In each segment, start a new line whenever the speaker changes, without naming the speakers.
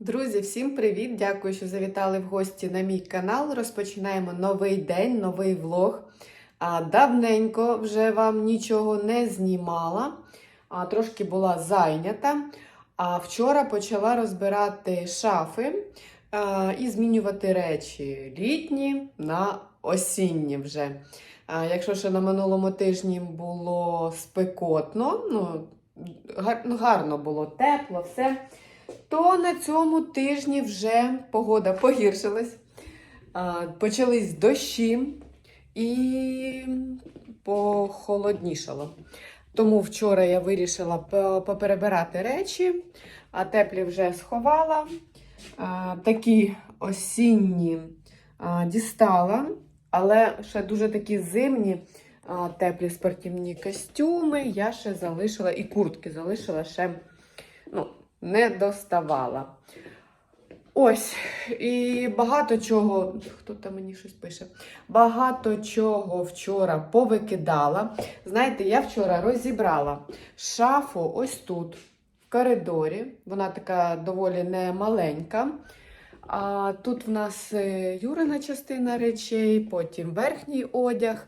Друзі, всім привіт! Дякую, що завітали в гості на мій канал. Розпочинаємо новий день, новий влог. А, давненько вже вам нічого не знімала, а, трошки була зайнята. А вчора почала розбирати шафи а, і змінювати речі літні на осінні вже. А, якщо ще на минулому тижні було спекотно, ну, гар- ну, гарно було тепло, все то на цьому тижні вже погода погіршилась. Почались дощі і похолоднішало. Тому вчора я вирішила поперебирати речі, а теплі вже сховала. Такі осінні дістала, але ще дуже такі зимні теплі спортивні костюми я ще залишила, і куртки залишила ще. Ну, не доставала. Ось, і багато чого, хто там мені щось пише, багато чого вчора повикидала. Знаєте, я вчора розібрала шафу ось тут, в коридорі. Вона така доволі немаленька. А тут в нас е, Юрина частина речей, потім верхній одяг.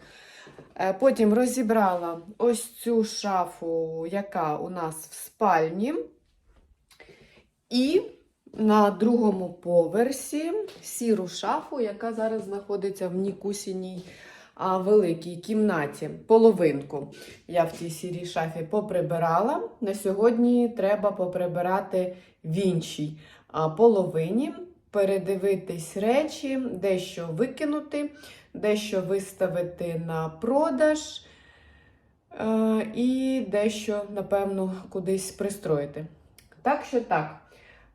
Е, Потім розібрала ось цю шафу, яка у нас в спальні. І на другому поверсі сіру шафу, яка зараз знаходиться в Нікусіній великій кімнаті. Половинку я в тій сірій шафі поприбирала. На сьогодні треба поприбирати в іншій половині, передивитись речі, дещо викинути, дещо виставити на продаж. е, І дещо, напевно, кудись пристроїти. Так що так.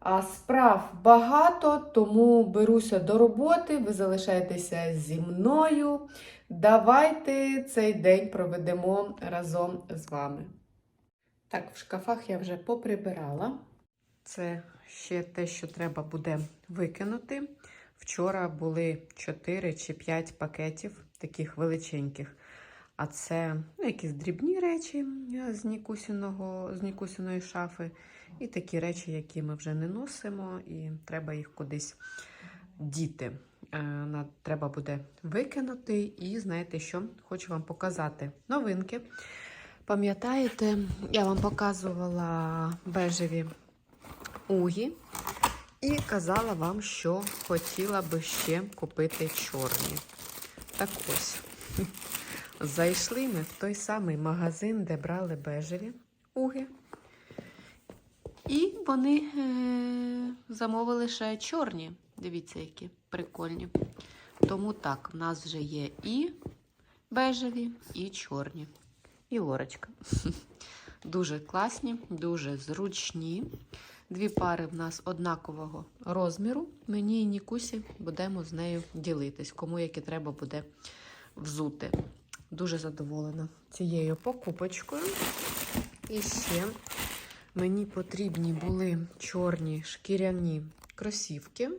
А справ багато, тому беруся до роботи. Ви залишаєтеся зі мною. Давайте цей день проведемо разом з вами. Так, в шкафах я вже поприбирала. Це ще те, що треба буде викинути. Вчора були 4 чи 5 пакетів таких величеньких. А це ну, якісь дрібні речі е, з Нікусіного, з Нікусіної шафи. І такі речі, які ми вже не носимо, і треба їх кудись діти. Е, Треба буде викинути. І знаєте що? Хочу вам показати новинки. Пам'ятаєте, я вам показувала бежеві угі і казала вам, що хотіла би ще купити чорні. Так ось. Зайшли ми в той самий магазин, де брали бежеві уги. І вони е- замовили ще чорні. Дивіться, які прикольні. Тому так, в нас вже є і бежеві, і чорні. І лорочка. Дуже класні, дуже зручні. Дві пари в нас однакового розміру. Мені і Нікусі будемо з нею ділитись, кому яке треба буде взути. Дуже задоволена цією покупочкою. І ще мені потрібні були чорні шкіряні кросівки.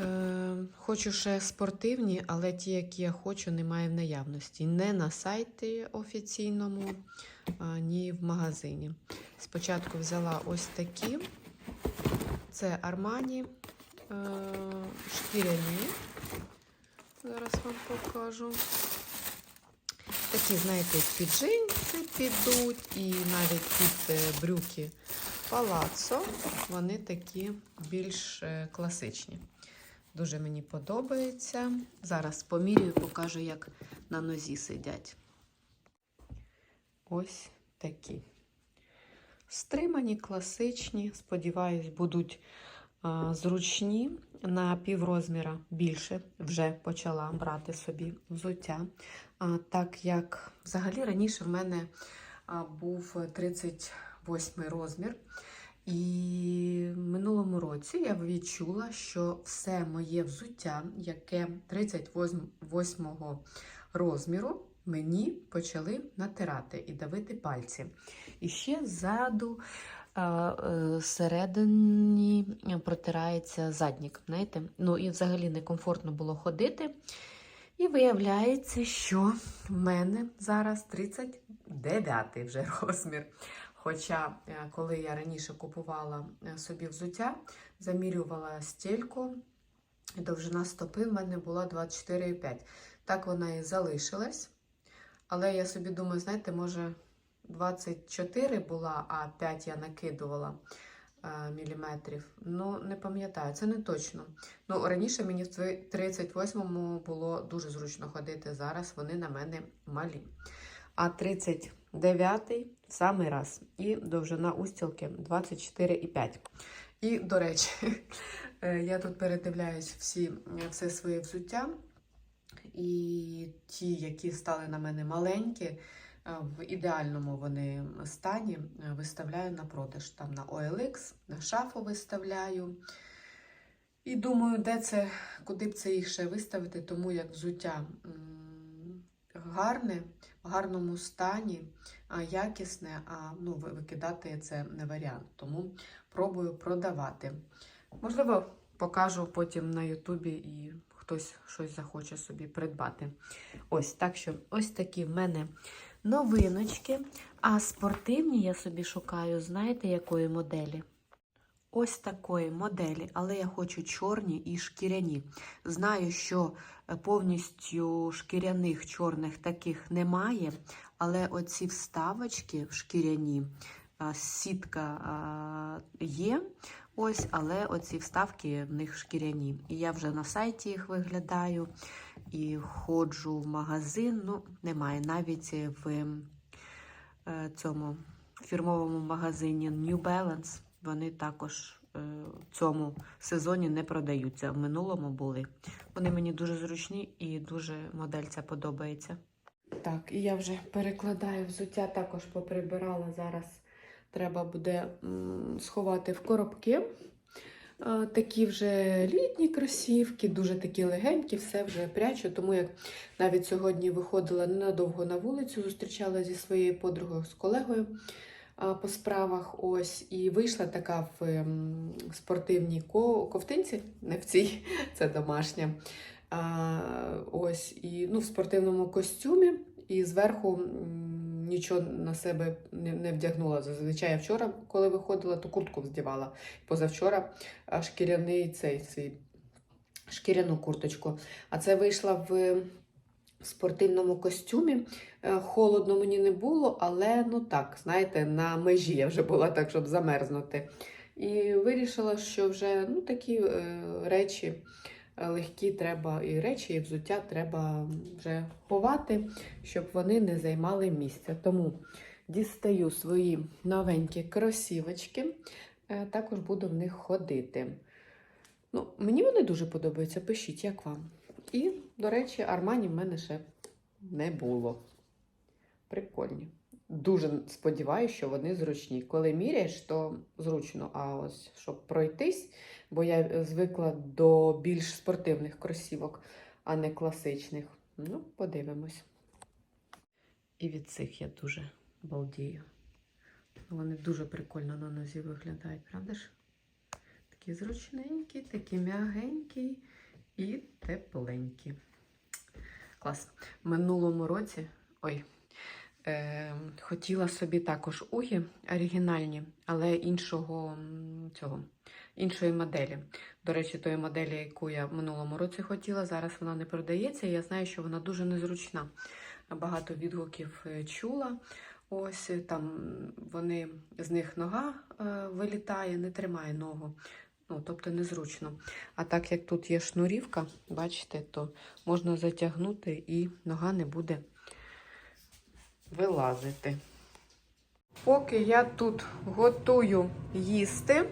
Е, хочу ще спортивні, але ті, які я хочу, немає в наявності. Не на сайті офіційному, а, ні в магазині. Спочатку взяла ось такі. Це Армані е, шкіряні. Зараз вам покажу. Такі, знаєте, під джинси підуть, і навіть під е, брюки палацо. Вони такі більш е, класичні. Дуже мені подобається. Зараз помірюю, покажу, як на нозі сидять. Ось такі. Стримані, класичні, сподіваюсь, будуть зручні. На піврозміра більше вже почала брати собі взуття. Так як взагалі раніше в мене був 38 розмір. І в минулому році я відчула, що все моє взуття, яке 38 розміру, мені почали натирати і давити пальці. І ще ззаду всередині протирається заднік. Знаєте? Ну і взагалі некомфортно було ходити. І виявляється, що в мене зараз 39 вже розмір. Хоча, е, коли я раніше купувала е, собі взуття, замірювала стільку, довжина стопи в мене була 24,5. Так вона і залишилась. Але я собі думаю, знаєте, може 24 була, а 5 я накидувала е, міліметрів. Ну, не пам'ятаю, це не точно. Ну, раніше мені в 38-му було дуже зручно ходити. Зараз вони на мене малі. А 39-й в самий раз. І довжина устілки 24,5. І, до речі, е, я тут передивляюсь всі, е, все своє взуття. І ті, які стали на мене маленькі, в ідеальному вони стані е, виставляю на продаж. Там на OLX, на шафу виставляю. І думаю, де це, куди б це їх ще виставити, тому як взуття гарне, в гарному стані, якісне, а ну, викидати це не варіант. Тому пробую продавати. Можливо, покажу потім на Ютубі і хтось щось захоче собі придбати. Ось так що ось такі в мене новиночки. А спортивні я собі шукаю, знаєте, якої моделі? Ось такої моделі, але я хочу чорні і шкіряні. Знаю, що е, повністю шкіряних чорних таких немає, але оці вставочки в шкіряні, сітка є. Ось, але оці вставки в них шкіряні. І я вже на сайті їх виглядаю і ходжу в магазин. Ну, немає навіть в е, цьому фірмовому магазині New Balance. Вони також е, в цьому сезоні не продаються. В минулому були. Вони мені дуже зручні і дуже модель ця подобається. Так, і я вже перекладаю взуття, також поприбирала. Зараз треба буде сховати в коробки. Е, Такі вже літні кросівки, дуже такі легенькі, все вже прячу. Тому як навіть сьогодні виходила ненадовго на вулицю, зустрічала зі своєю подругою, з колегою по справах. Ось, і вийшла така в ем, спортивній ковтинці, не в цій, це домашня. Ось, і ну, в спортивному костюмі, і зверху нічого на себе не, вдягнула. Зазвичай я вчора, коли виходила, то куртку вздівала. Позавчора шкіряний цей свій шкіряну курточку. А це вийшла в спортивному костюмі. Е, Холодно мені не було, але ну так, знаєте, на межі я вже була так, щоб замерзнути. І вирішила, що вже ну, такі е, речі легкі треба, і речі, і взуття треба вже ховати, щоб вони не займали місця. Тому дістаю свої новенькі кросівочки, е, також буду в них ходити. Ну, мені вони дуже подобаються. Пишіть, як вам. І, до речі, армані в мене ще не було. Прикольні. Дуже сподіваюся, що вони зручні. Коли міряєш, то зручно. А ось щоб пройтись, бо я звикла до більш спортивних кросівок, а не класичних. Ну, подивимось. І від цих я дуже балдію. Вони дуже прикольно на нозі виглядають, правда ж? Такі зручненькі, такі м'ягенькі і тепленькі. Клас. В минулому році ой, е, хотіла собі також угі оригінальні, але іншого цього, іншої моделі. До речі, тої моделі, яку я в минулому році хотіла, зараз вона не продається. Я знаю, що вона дуже незручна. Багато відгуків е, чула. Ось е, там вони з них нога е, вилітає, не тримає ногу. Ну, тобто незручно. А так як тут є шнурівка, бачите, то можна затягнути і нога не буде вилазити. Поки я тут готую їсти,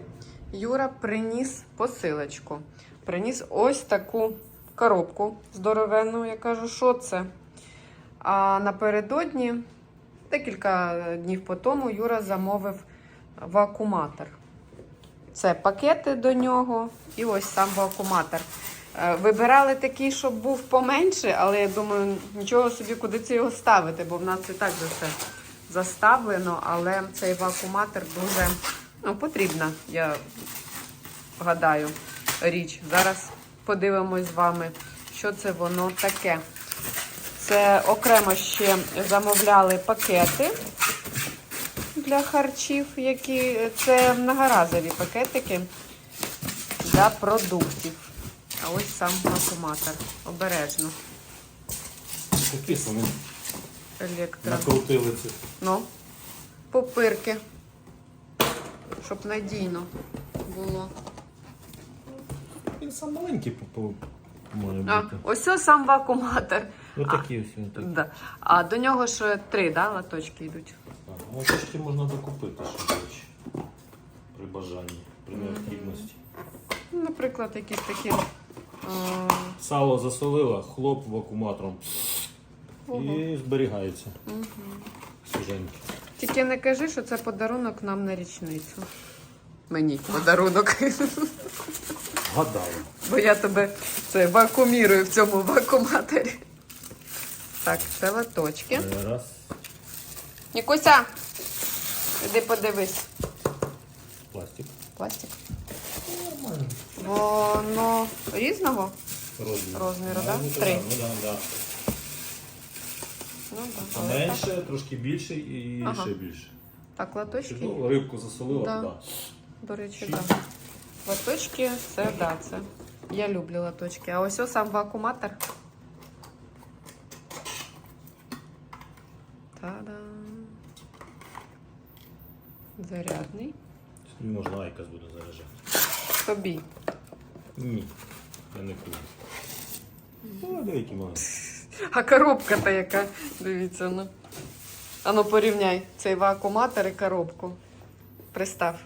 Юра приніс посилочку. Приніс ось таку коробку здоровенну. Я кажу, що це? А напередодні, декілька днів по тому, Юра замовив вакууматор. Це пакети до нього і ось сам вакууматор. Е, Вибирали такий, щоб був поменше, але я думаю, нічого собі, куди це його ставити, бо в нас і так вже все заставлено, але цей вакууматор дуже ну, потрібна, я гадаю, річ. Зараз подивимось з вами, що це воно таке. Це окремо ще замовляли пакети для харчів, які це многоразові пакетики для продуктів. А ось сам вакууматор. Обережно.
Такі вони
Електро.
накрутили це.
Ну, попирки. Щоб надійно було.
Він сам маленький по- по- може
А,
бути.
ось це сам вакууматор.
Ось такі ось. ось такі.
Да. А до нього ще три да, латочки йдуть.
А, Ну, трошки можна докупити ще речі. При бажанні, при необхідності.
Ну, Наприклад, якісь такі.
Сало засолила, хлоп вакууматором і зберігається. Свіженьке.
Тільки не кажи, що це подарунок нам на річницю. Мені подарунок.
Гадала.
Бо я тебе це вакуумірую в цьому вакууматорі. Так, це латочки.
Раз.
Нікуся, іди подивись.
Пластик.
Пластик. Воно різного?
Розмір.
Розміру, да?
Ну,
Три.
Ну, да, да.
Ну, да.
А
але так.
менше, трошки більше і
Ага.
ще більше.
Так, латочки.
Чудово, рибку засолила
Да.
туди.
До речі,
Шість.
так. Латочки, це да, це. Я люблю латочки. А ось ось сам вакууматор. Та-дам. Зарядний.
Можна айкос буде заряджати.
Тобі.
Ні, я не курю. Ну, деякі маленькі.
А коробка та яка? Дивіться, ну. Ану порівняй цей вакууматор і коробку. Пристав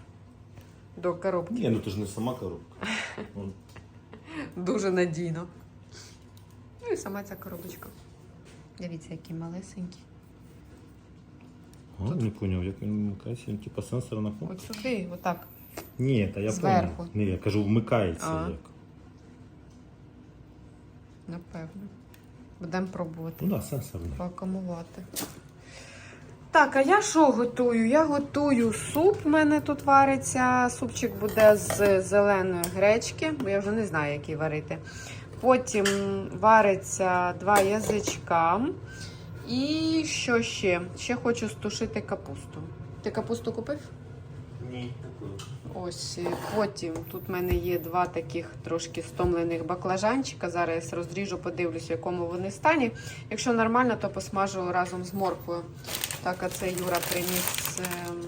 до коробки.
Ні, ну ти ж не сама коробка. Вон.
Дуже надійно. Ну і сама ця коробочка. Дивіться, який малесенький.
А, не поняв, як він вмикається, він типа сенсорна кнопка.
От сюди, отак.
Ні, та я
Зверху.
поняв. Ні, я кажу, вмикається
А.
як.
Напевно. Будемо пробувати
Ну да, сенсорний.
вакуумувати. Так, а я що готую? Я готую суп. У мене тут вариться. Супчик буде з зеленої гречки, бо я вже не знаю, який варити. Потім вариться два язичка. І що ще? Ще хочу стушити капусту. Ти капусту купив?
Ні.
Ось е, потім тут в мене є два таких трошки стомлених баклажанчика. Зараз я розріжу, подивлюсь, в якому вони стані. Якщо нормально, то посмажу разом з морквою. Так, а це Юра приніс ем,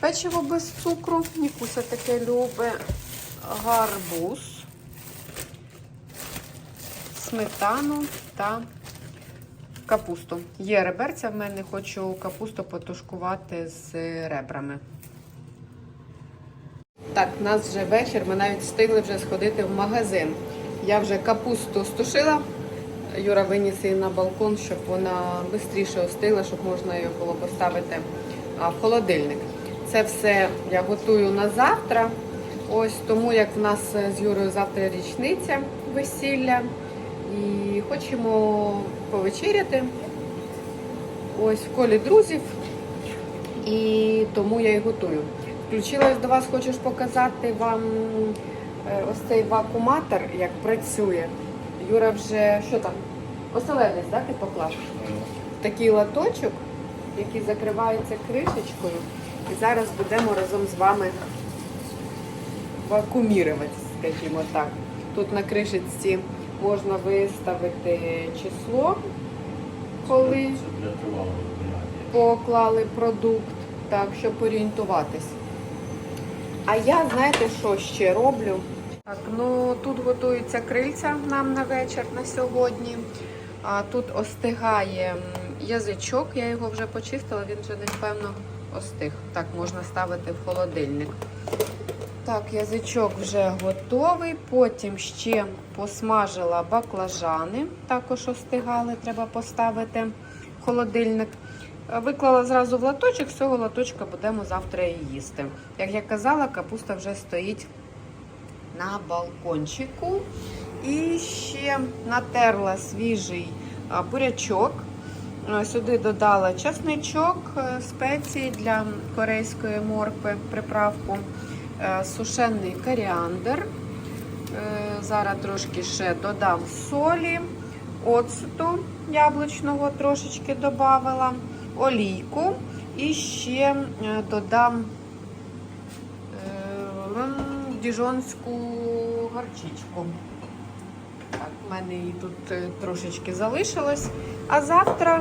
печиво без цукру. Нікуся таке любить. Гарбуз, сметану та капусту. Є реберця в мене, хочу капусту потушкувати з ребрами. Так, у нас вже вечір, ми навіть встигли вже сходити в магазин. Я вже капусту стушила. Юра виніс її на балкон, щоб вона швидше остигла, щоб можна її було поставити в холодильник. Це все я готую на завтра. Ось тому як в нас з Юрою завтра річниця весілля. І хочемо повечеряти. Ось в колі друзів. І тому я і готую. Включилась до вас, хочу ж показати вам е, ось цей вакууматор, як працює. Юра вже що там? Оселедець, так, ти поклав? Такий латочок, який закривається кришечкою. І зараз будемо разом з вами вакуумірувати, скажімо так. Тут на кришечці можна виставити число, коли
Це для тривалого зберігання.
поклали продукт, так, щоб орієнтуватись. А я, знаєте, що ще роблю? Так, ну тут готуються крильця нам на вечір на сьогодні. А тут остигає язичок, я його вже почистила, він вже напевно остиг. Так, можна ставити в холодильник. Так, язичок вже готовий. Потім ще посмажила баклажани, також остигали, треба поставити в холодильник. Виклала зразу в латочок, з цього латочка будемо завтра і їсти. Як я казала, капуста вже стоїть на балкончику. І ще натерла свіжий бурячок. Сюди додала чесничок, е, спеції для корейської моркви, приправку, сушений коріандр. Е, Зараз трошки ще додам солі, оцту яблучного трошечки додавала, олійку. І ще е, додам е, діжонську гарчичку. Так, в мене її тут е, трошечки залишилось. А завтра,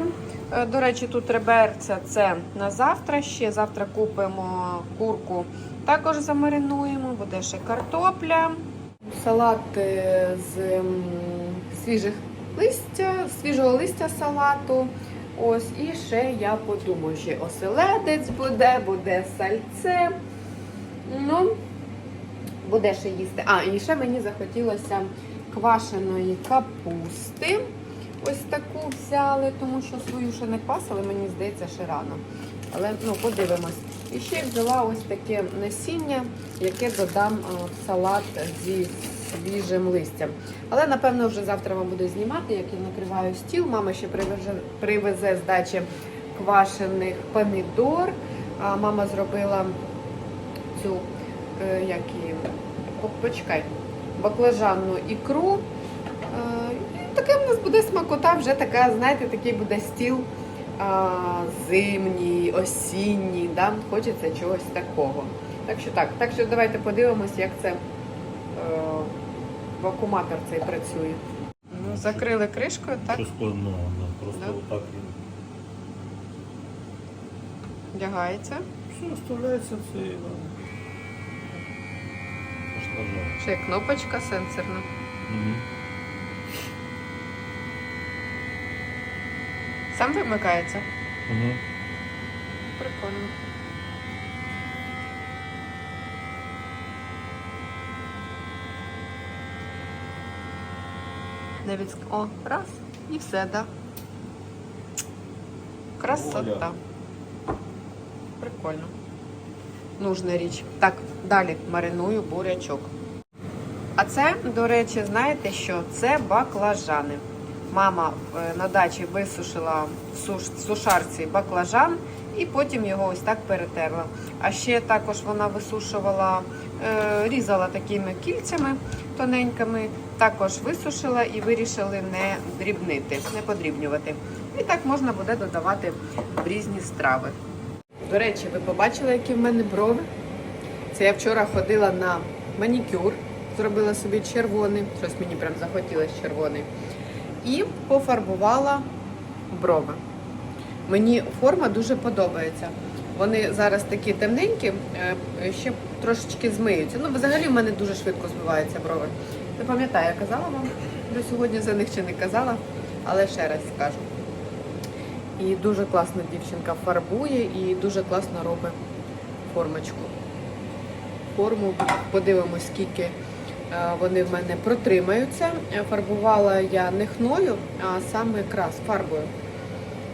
е, до речі, тут реберця це на завтра ще. Завтра купимо курку, також замаринуємо, буде ще картопля. Салат е, з свіжих листя, свіжого листя салату. Ось, і ще я подумаю, ще оселедець буде, буде сальце. Ну, буде ще їсти. А, і ще мені захотілося квашеної капусти. Ось таку взяли, тому що свою ще не квасили, мені здається, ще рано. Але ну, подивимось. І ще взяла ось таке насіння, яке додам в салат зі свіжим листям. Але напевно вже завтра вам буду знімати, як я накриваю стіл. Мама ще привезе, привезе з дачі квашених помідор. А мама зробила цю е, як її, почекай, баклажанну ікру. Е, і таке в нас буде смакота, вже така, знаєте, такий буде стіл зимній, осінній. Да? Хочеться чогось такого. Так що так, так що давайте подивимось, як це е, вакууматор цей працює. Ну, закрили кришкою, так?
Що складного, да. Просто
Да.
отак.
Вдягається.
Все, вставляється це.
Ще кнопочка сенсорна.
Мгм.
Сам вимикається.
Мгм.
Прикольно. Навіть о, раз і все, да. Красота. Прикольно. Нужна річ. Так, далі мариную бурячок. А це, до речі, знаєте що? Це баклажани. Мама е, на дачі висушила в сушарці баклажан і потім його ось так перетерла. А ще також вона висушувала, е, різала такими кільцями тоненькими, також висушила і вирішили не дрібнити, не подрібнювати. І так можна буде додавати в різні страви. До речі, ви побачили, які в мене брови? Це я вчора ходила на манікюр, зробила собі червоний, щось мені прям захотілося червоний. І пофарбувала брови. Мені форма дуже подобається. Вони зараз такі темненькі, е, ще трошечки змиються. Ну, взагалі в мене дуже швидко змиваються брови. Не пам'ятаю, я казала вам до сьогодні за них чи не казала, але ще раз скажу. І дуже класно дівчинка фарбує і дуже класно робить формочку. Форму подивимось, скільки вони в мене протримаються. Е, Фарбувала я не хною, а саме якраз фарбою.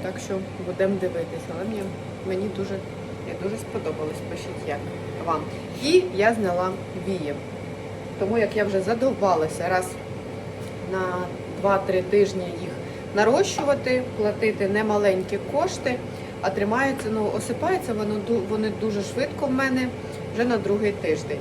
Так що будемо дивитися. Але мені, мені дуже, дуже сподобалось. Пишіть як вам. І я зняла вії. Тому як я вже задовбалася раз на 2-3 тижні їх нарощувати, платити немаленькі кошти, а тримаються, ну, осипаються воно, вони дуже швидко в мене вже на другий тиждень.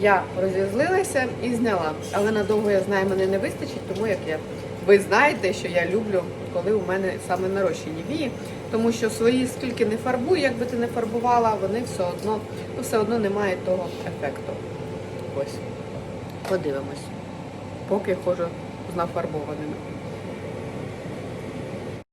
Я розізлилася і зняла, але надовго я знаю, мене не вистачить, тому як я. Ви знаєте, що я люблю, коли у мене саме нарощені вії, тому що свої скільки не фарбую, як би ти не фарбувала, вони все одно, ну, все одно не мають того ефекту. Ось, подивимось. Поки ходжу з нафарбованими.